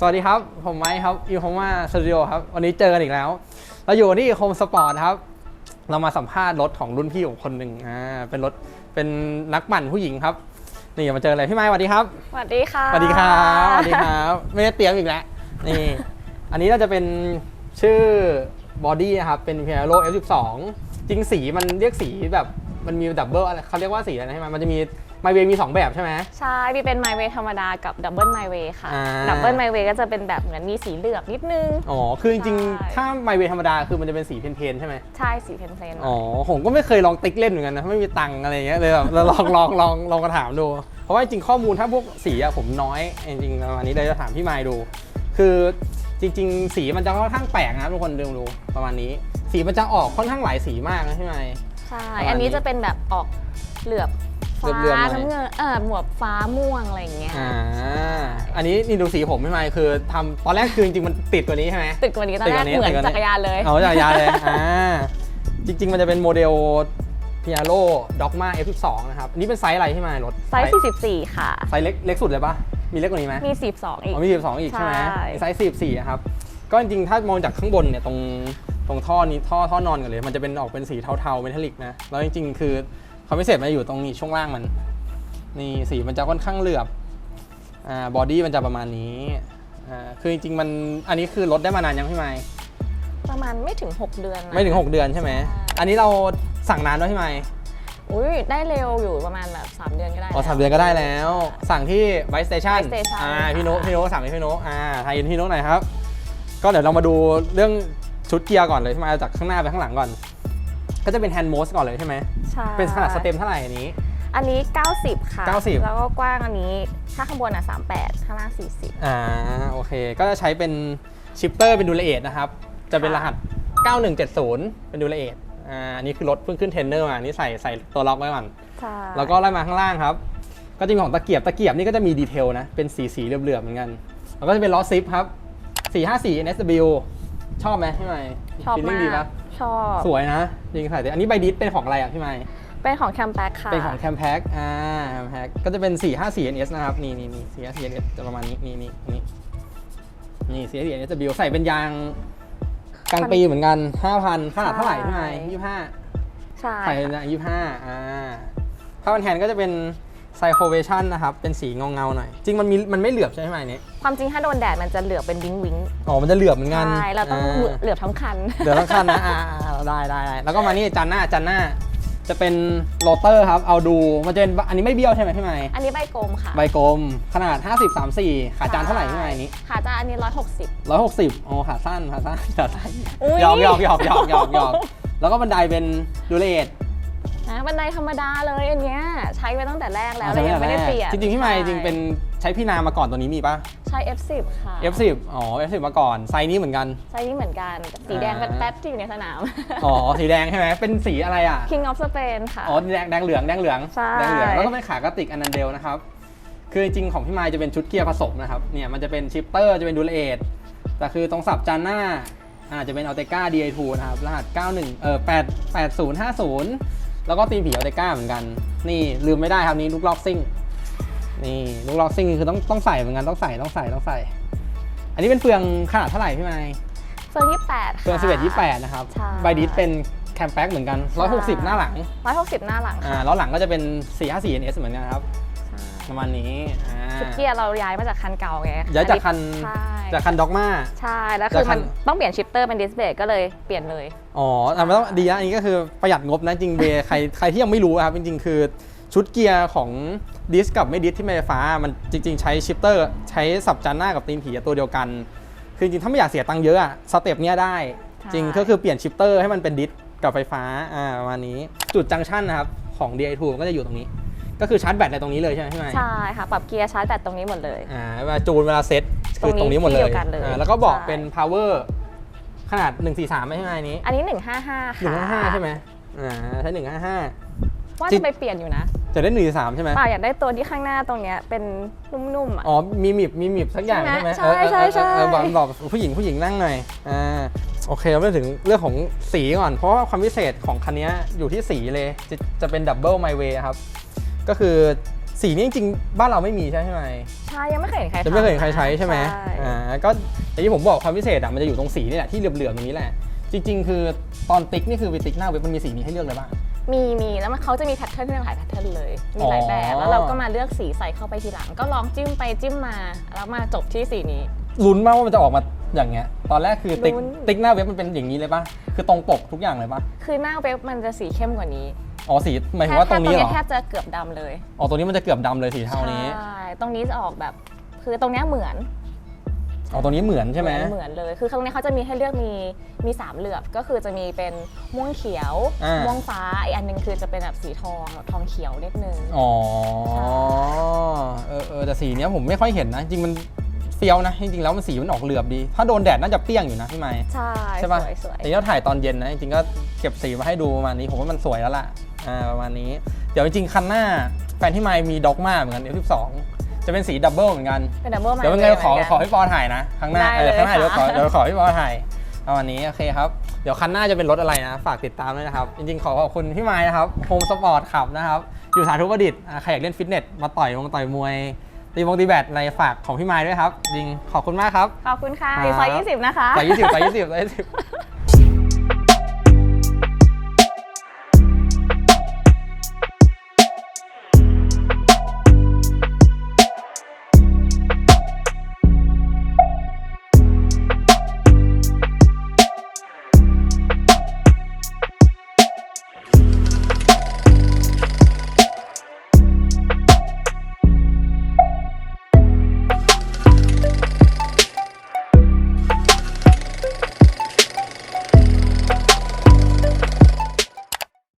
สวัสดีครับ ผมไมค์ครับอีโคมาสตูดิโอครับ วันนี้เจอกันอีกแล้ว เราอยู่ที่โฮมสปอร์ตครับ เรามาสัมภาษณ์รถของรุ่นพี่ของคนหนึ่งอ่าเป็นรถเป็นนักปั่นผู้หญิงครับ นี่มาเจอเลยพี่ไม้สวัสดีครับสวัสดีค่ะสวัสดีครับสวัสดีครับไม่ได้เตรียมอีกแล้วนี่อันนี้เราจะเป็นชื่อบอดี้นะครับเป็น p i a r o F12 จริงสีมันเรียกสีแบบ มันมีดับเบิลอะไรเขาเรียกว่าสีอะไรนะใช่ไหมมันจะมีไมเวมี 2 แบบใช่ไหม ใช่มีเป็น My Way ธรรมดากับ Double My Way ค่ะ อ่า Double My Way ก็จะเป็นแบบเหมือนมีสีเหลือบนิดนึง อ๋อ คือจริงใช่ ๆ ถ้าไมเวธรรมดาคือมันจะเป็นสีเพนๆใช่ไหมใช่สีเพลนเพลนอ๋อ ผมก็ไม่เคยลองติ๊กเล่นเหมือนกันนะ ไม่มีตังค์อะไรอย่างเงี้ยเลยแบบเราลองลองลองลองกระถามดู เพราะว่าจริงๆข้อมูลถ้าพวกสีอะผมน้อยจริงๆประมาณนี้เลยจะถามพี่ไมค์ดู คือจริง ๆ สีมันจะค่อนข้างแปลกนะครับทุกคนดูดูประมาณนี้ สีมันจะออกค่อนข้างหลายสีมากนะพี่ไมค์ ใช่ประมาณนี้อันนี้จะเป็นแบบออกเหลือบฟ้าเหลือบๆหน่อย น้ำเงินเออหมวกฟ้าม่วงอะไรอย่างเงี้ยอ่าอันนี้นี่ดูสีผมพี่ไมค์คือทำตอนแรกคือจริงๆมันติดกว่านี้ใช่ไหม ตึกกว่านี้ตอนแรกตึกกว่านี้เหมือนตึกกว่านี้ จักรยานเลย เอาจากรยานเลย อ่า จริง ๆ มันจะเป็นโมเดล p i a r o Dogma F12 นะครับ อันนี้เป็นไซส์อะไรพี่ไมค์รถไซส์ 44 ค่ะ ไซส์เล็กเล็กสุดเลยปะมีเล็กกว่านี้ไหมมี 42 อีก อ๋อมี12 อีกใช่ไหมใช่ ไซส์14อะครับ ก็จริงๆ ถ้ามองจากข้างบนเนี่ยตรง ตรงท่อนี้ท่อท่อนอนกันเลย มันจะเป็นออกเป็นสีเทาๆเมทัลลิกนะ แล้วจริงๆ คือความพิเศษมันอยู่ตรงนี้ช่วงล่างมัน นี่สีมันจะค่อนข้างเหลือบ อ่า บอดี้มันจะประมาณนี้ อ่า คือจริงๆ มัน อันนี้คือลดได้มานานยังพี่ไมค์ประมาณไม่ถึง 6 เดือนนะไม่ถึง 6 เดือนใช่ไหมใช่อันนี้เราสั่งนานด้วยพี่ไมค์อุ้ยได้เร็วอยู่ประมาณแบบ 3 เดือนก็ได้อ๋อสามเดือนก็ได้แล้ว สั่งที่ไ i สเตชัน Vice Station อ่า พี่โนตพี่โนตสั่งให้พี่โนตอ่าไทยอินพี่โนตหน่อยครับ ก็เดี๋ยวเรามาดูเรื่อง ชุดเกียร์ก่อนเลยใช่ไหมจากข้างหน้าไปข้างหลังก่อน ก็จะเป็นแฮนด์โมสก่อนเลยใช่ไหมใช่เป็นขนาดสเต็มเท่าไหร่อันนี้ อันนี้ 90 ค่ะ 90 แล้วก็กว้างอันนี้ถ้าข้างบนอะ38 ข้างล่าง 40 อ่าโอเค ก็จะใช้เป็นชิปเตอร์เป็นดูลเอทนะครับ จะเป็นรหัส 9170 เป็นดูลเอทอ่าอันนี้คือรถเพิ่งขึ้นเทรนเนอร์มาอันนี้ใส่ใส่ตัวล็อกไว้ก่อนใช่แล้วก็ไล่มาข้างล่างครับ ก็จะมีของตะเกียบตะเกียบนี่ก็จะมีดีเทลนะเป็นสีสีเหลือบๆเหมือนกันแล้วก็จะเป็นล้อซิปครับ454 NSW ชอบไหมพี่ใหม่ชอบฟีลมาลิ่งดีกปะชอบ สวยนะจริงใส่แต่อันนี้ใบดิสเป็นของอะไรอะพี่ใหม่ เป็นของแคมแบ็กค่ะ เป็นของแคมแพ็กอ่าแคมแพ็กก็จะเป็น 454 NS นะครับ นี่นี่นี่454 NS จะประมาณนี้ นี่นี่นี่นี่454 NSW ใส่เป็นยางกลางปีเหมือนกัน 5,000 ขนาดเท่าไหร่พี่ใหม่25 ใช่ใส่เป็นยี่ห้าอ่าผ้าพันแทนก็จะเป็น ไซโคเวชันนะครับ เป็นสีเงาเงาๆหน่อย จริงมันมีมันไม่เหลือบใช่ไหมอันนี้ความจริงถ้าโดนแดดมันจะเหลือบเป็นวิงวิงอ๋อ มันจะเหลือบเหมือนกันใช่เราต้องาเหลือบทั้งคัน เหลือบทั้งคันนะอ่าอ่าได้ได้ได้แล้วก็มานี่จันหน้าจันหน้า จะเป็นโรเตอร์ครับ เอาดู มันจะเป็นอันนี้ไม่เบี้ยวใช่ไหมพี่ไม้อันนี้ใบกลมค่ะใบกลมขนาด 50 34 ขาจานเท่าไหร่พี่ไม้อันนี้ ขาจานอันนี้160 160โอ้ขาสั้นขาสั้นขาสั้นอุ๊ย หยอกหยอกหยอกหยอกหยอกหยอกแล้วก็บันไดเป็นดูเลต นะบันไดธรรมดาเลยอันเนี้ยใช้ไว้ตั้งแต่แรกแล้วอ๋อเลยยังใช่ไม่ได้แรกเปลี่ยนจริงๆพี่ไม้ใช่จริงเป็นใช้พี่นามาก่อนตัวนี้มีปะใช้ F10 ค่ะ F10 อ๋อ F10 มาก่อนไซส์นี้เหมือนกันใช้นี่เหมือนกันกับสีแดงอ่าแป๊ดๆที่อยู่ในสนาม อ๋อ สีแดงใช่ไหมเป็นสีอะไรอะ King of Spain ค่ะ อ๋อแดงแดงเหลืองแดงเหลืองใช่แดงเหลืองแล้วก็เป็นขากระติกอนันเดลนะครับคือจริงๆของพี่ไมค์จะเป็นชุดเกียร์ผสมนะครับเนี่ยมันจะเป็นชิปเตอร์จะเป็นดูลเอทแต่คือตรงสับจานหน้าอาจจะเป็นอัลเตก้า DI2 นะครับรหัส91เอ่อ8 8050 แล้วก็ตีนผีอัลเตก้าเหมือนกัน นี่ลืมไม่ได้ครับนี้ลูกล็อกซิ่ง นี่ลูกล็อกซิ่งคือต้องต้องใส่เหมือนกันต้องใส่ต้องใส่ต้องใส่ อันนี้เป็นเฟืองขนาดเท่าไหร่พี่ไมค์เฟอร์28ค่ะเฟือง11 28นะครับใช่ใบดิสเป็นแคมแพ็กเหมือนกัน 160 หน้าหลัง 160 หน้าหลังอ่าค่ะล้อหลังก็จะเป็น 454 NS เหมือนกันครับประมาณนี้อ่าชุดเกียร์เราย้ายมาจากคันเก่าไงย้ายจากคันใช่ จากคันด็อกมา ใช่ แล้วคือจากคัมันนต้องเปลี่ยนชิปเตอร์เป็นดิสเบรกก็เลยเปลี่ยนเลย อ๋อแต่ไม่ต้องดีนะอันนี้ก็คือประหยัดงบนะจริงเบย์ใครใครที่ยังไม่รู้อะครับจริงๆ คือชุดเกียร์ของดิสกับไม่ดิสที่ไม่ไฟฟ้า มันจริง ๆ ใช้ชิปเตอร์ใช้สับจานหน้ากับตีนผีตัวเดียวกัน คือจริงๆถ้าไม่อยากเสียตังค์เยอะอะสเต็ปเนี้ยได้ใช่จริงก็คือเปลี่ยนชิปเตอร์ให้มันเป็นดิสกับไฟฟ้าอ่าประมาณนี้จุดจังชันนะครับของ DI2 มันก็จะอยู่ตรงนี้ ก็คือชาร์จแบตในตรงนี้เลยใช่ไหมพี่ไมค์ใช่ค่ะปรับเกียร์ชาร์จแบตตรงนี้หมดเลยอ่าเวลาจูนเวลาเซ็ต คือตรงนี้หมดเลที่ยเดียวกันเลยอ่าแล้วก็บอกใช่เป็น power ขนาด 143ไม่ใช่ไหมอันนี้อันนี้ 155 ค่ะ155ใช่ไหมอ่าใช้155 ว่าจริจะง ไปเปลี่ยนอยู่นะจะได้143ใช่ไหมป่าอยากได้ตัวที่ข้างหน้าตรงเนี้ยเป็นนุ่มๆอะ อ๋อมีมิบมีมิบสักอย่างใช่ใช่ไหไหมมใช่ใช่ใช่เออเออเออบอกบอกผู้หญิงผู้หญิงนั่งหน่อยอ่าโอเคเราไปถึงเรื่องของสีก่อน เพราะว่าความพิเศษของคันนี้อยู่ที่สีเลยจะจะเป็นดับเบิลไมเวย์ครับ ก็คือ สีนี้จริงๆ บ้านเราไม่มีใช่ไหมใช่ยังไม่เคยเห็นใครจะไม่เคยเห็นทำใครใช้ใช่ไหมใช่อ่าก็อย่างที่ผมบอกความพิเศษอะมันจะอยู่ตรงสีนี่แหละที่เหลือบๆตรงนี้แหละ จริง ๆ คือตอนติ๊กนี่คือไปติ๊กหน้าเว็บมันมีสีนี้ให้เลือกเลยบ้างมีมีแล้วมันเขาจะมีแพทเทิร์นให้เราหลายแพทเทิร์นเลย มีหลายแบบอ๋อแล้วเราก็มาเลือกสีใส่เข้าไปทีหลัง ก็ลองจิ้มไปจิ้มมาแล้วมาจบที่สีนี้ลุ้นมากว่ามันจะออกมาอย่างเงี้ย ตอนแรกคือติ๊กลุ้นติ๊กหน้าเว็บมันเป็นอย่างนี้เลยป่ะ คือตรงปกทุกอย่างเลยป่ะ คือหน้าเว็บมันจะสีเข้มกว่านี้ อ๋อสีหมายถึงว่าตรงนี้เหรอแทบจะเกือบดำเลยอ๋อตรงนี้มันจะเกือบดำเลยสีเทานี้ใช่ตรงนี้จะออกแบบคือตรงเนี้ยเหมือนอ๋อตรงนี้เหมือนใช่ไหมเหมือนเลย คือตรงนี้เขาจะมีให้เลือกมีมีสามเหลือบก็คือจะมีเป็นม่วงเขียว อ่าม่วงฟ้าอีกอันหนึงคือจะเป็นแบบสีทองแบบทองเขียวนิดนึง อ๋อเออเออแต่สีเนี้ยผมไม่ค่อยเห็นนะจริงๆมัน เฟี้ยวนะ จริงๆแล้วมันสีมันออกเหลือบดี ถ้าโดนแดดน่าจะเปรี้ยงอยู่นะพี่ไม้ใช่ใช่ป่ะสวยสวยแต่นี่เราถ่ายตอนเย็นนะจริงๆก็เก็บสีมาให้ดูประมาณนี้ผมว่ามันสวยแล้วล่ะอ่าประมาณนี้ เดี๋ยวจริงๆคันหน้าแฟนที่ไมค์มีด็อกมาเหมือนกัน F12 จะเป็นสีดับเบิลเหมือนกันเป็นดับเบิลมาเดี๋ยวยังไงขอขอพี่ปอถ่ายนะครั้งหน้าได้เออเลยครั้งหน้าเดี๋ยวขอค่ะเดี๋ยวขอพี่ปอถ่ายเอาวันนี้โอเคครับเดี๋ยวคันหน้าจะเป็นรถอะไรนะ ฝากติดตามด้วยนะครับ จริงๆ ขอขอบคุณพี่ไม้นะครับโฮมสปอร์ตขับนะครับ อยู่สาธุประดิษฐ์อ่าใครอยากเล่นฟิตเนส มาต่อยวงต่อยมวย ตีวงตีแบดในฝากของพี่ไม้ด้วยครับจริงขอบคุณมากครับ ขอบคุณค่ะครับอยู่ซอย20 นะคะ ใส่ยี่สิบใส่ยี่สิบใส่ยี่สิบ